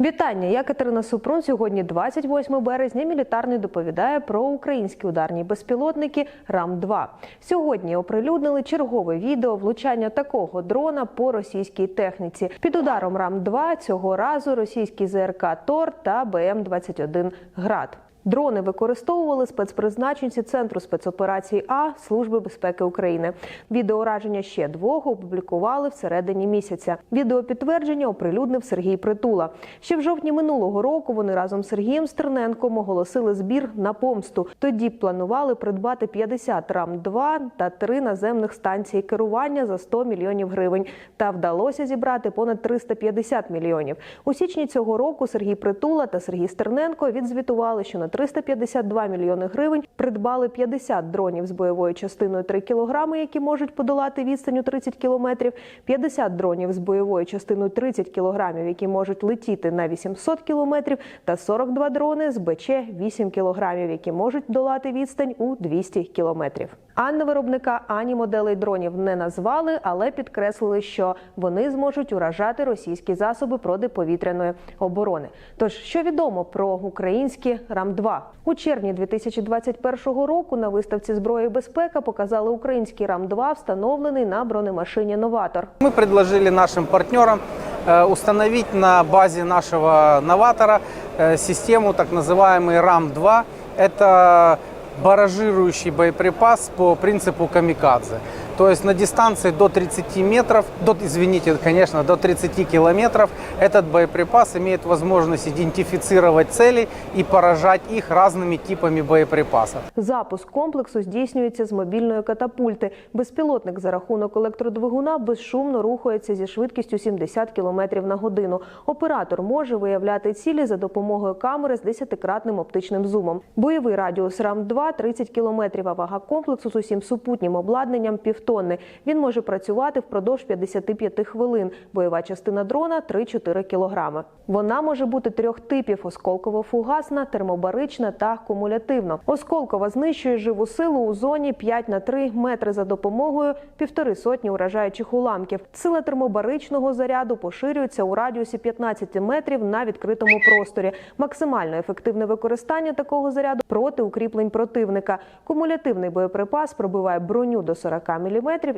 Вітання, я Катерина Супрун. Сьогодні 28 березня. Мілітарний доповідає про українські ударні безпілотники РАМ-2. Сьогодні оприлюднили чергове відео влучання такого дрона по російській техніці. Під ударом РАМ-2 цього разу російський ЗРК Тор та БМ-21 Град. Дрони використовували спецпризначенці Центру спецоперацій А Служби безпеки України. Відеораження ще двох опублікували всередині місяця. Відео підтвердження оприлюднив Сергій Притула. Ще в жовтні минулого року вони разом з Сергієм Стерненком оголосили збір на помсту. Тоді планували придбати 50 РАМ-2 та три наземних станції керування за 100 мільйонів гривень. Та вдалося зібрати понад 350 мільйонів. У січні цього року Сергій Притула та Сергій Стерненко відзвітували, що на 352 мільйони гривень придбали 50 дронів з бойовою частиною 3 кілограми, які можуть подолати відстань у 30 кілометрів, 50 дронів з бойовою частиною 30 кілограмів, які можуть летіти на 800 кілометрів, та 42 дрони з БЧ 8 кілограмів, які можуть долати відстань у 200 кілометрів. Ані виробника, ані моделей дронів не назвали, але підкреслили, що вони зможуть уражати російські засоби протиповітряної оборони. Тож, що відомо про українські РАМ-2? У червні 2021 року на виставці зброї і безпека показали український РАМ-2, встановлений на бронемашині Новатор. Мы предложили нашим партнерам э, установить на базе нашего новатора э, систему так называемый РАМ-2. Это баражирующий боеприпас по принципу камикадзе. То есть на дистанции до 30 метров, до, извините, конечно, до 30 километров этот боеприпас имеет возможность идентифицировать цели и поражать их разными типами боеприпасов. Запуск комплексу здійснюється з мобільної катапульти. Безпілотник за рахунок електродвигуна безшумно рухається зі швидкістю 70 км на годину. Оператор може виявляти цілі за допомогою камери з 10-кратним оптичним зумом. Бойовий радіус РАМ-2 – 30 км, а вага комплексу з усім супутнім обладнанням – півтонни. Він може працювати впродовж 55 хвилин. Бойова частина дрона – 3-4 кг. Вона може бути трьох типів – осколково-фугасна, термобарична та кумулятивна. Осколкова знищує живу силу у зоні 5 на 3 метри за допомогою півтори сотні уражаючих уламків. Сила термобаричного заряду поширюється у радіусі 15 метрів на відкритому просторі. Максимально ефективне використання такого заряду проти укріплень противника. Кумулятивний боєприпас пробиває броню до 40 мм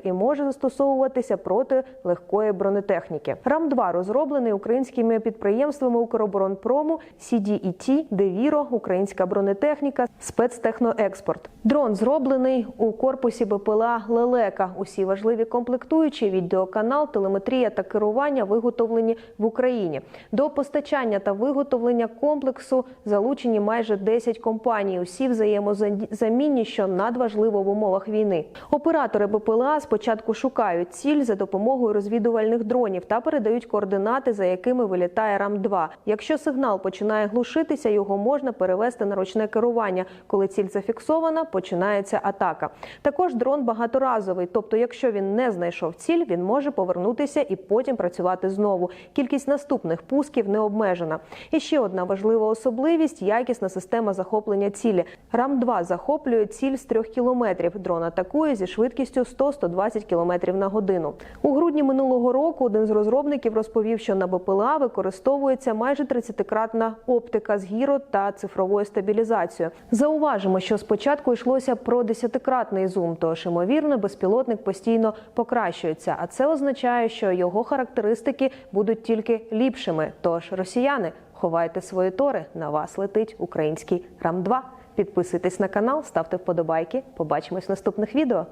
і може застосовуватися проти легкої бронетехніки. РАМ-2 розроблений українськими підприємствами Укроборонпрому, CDET, Девіро, Українська бронетехніка, спецтехноекспорт. Дрон зроблений у корпусі БПЛА Лелека. Усі важливі комплектуючі, відеоканал, телеметрія та керування виготовлені в Україні. До постачання та виготовлення комплексу залучені майже 10 компаній. Усі взаємозамінні, що надважливо в умовах війни. Оператори БПЛА спочатку шукають ціль за допомогою розвідувальних дронів та передають координати, за якими вилітає РАМ-2. Якщо сигнал починає глушитися, його можна перевести на ручне керування. Коли ціль зафіксована, починається атака. Також дрон багаторазовий, тобто, якщо він не знайшов ціль, він може повернутися і потім працювати знову. Кількість наступних пусків не обмежена. І ще одна важлива особливість якісна система захоплення цілі. РАМ-2 захоплює ціль з трьох кілометрів. Дрон атакує зі швидкістю 100-120 км на годину. У грудні минулого року один з розробників розповів, що на БПЛА використовується майже 30-кратна оптика з гіро та цифровою стабілізацією. Зауважимо, що спочатку йшлося про 10-кратний зум, тож ймовірно, безпілотник постійно покращується. А це означає, що його характеристики будуть тільки ліпшими. Тож, росіяни, ховайте свої тори. На вас летить український РАМ-2. Підписуйтесь на канал, ставте вподобайки. Побачимось в наступних відео.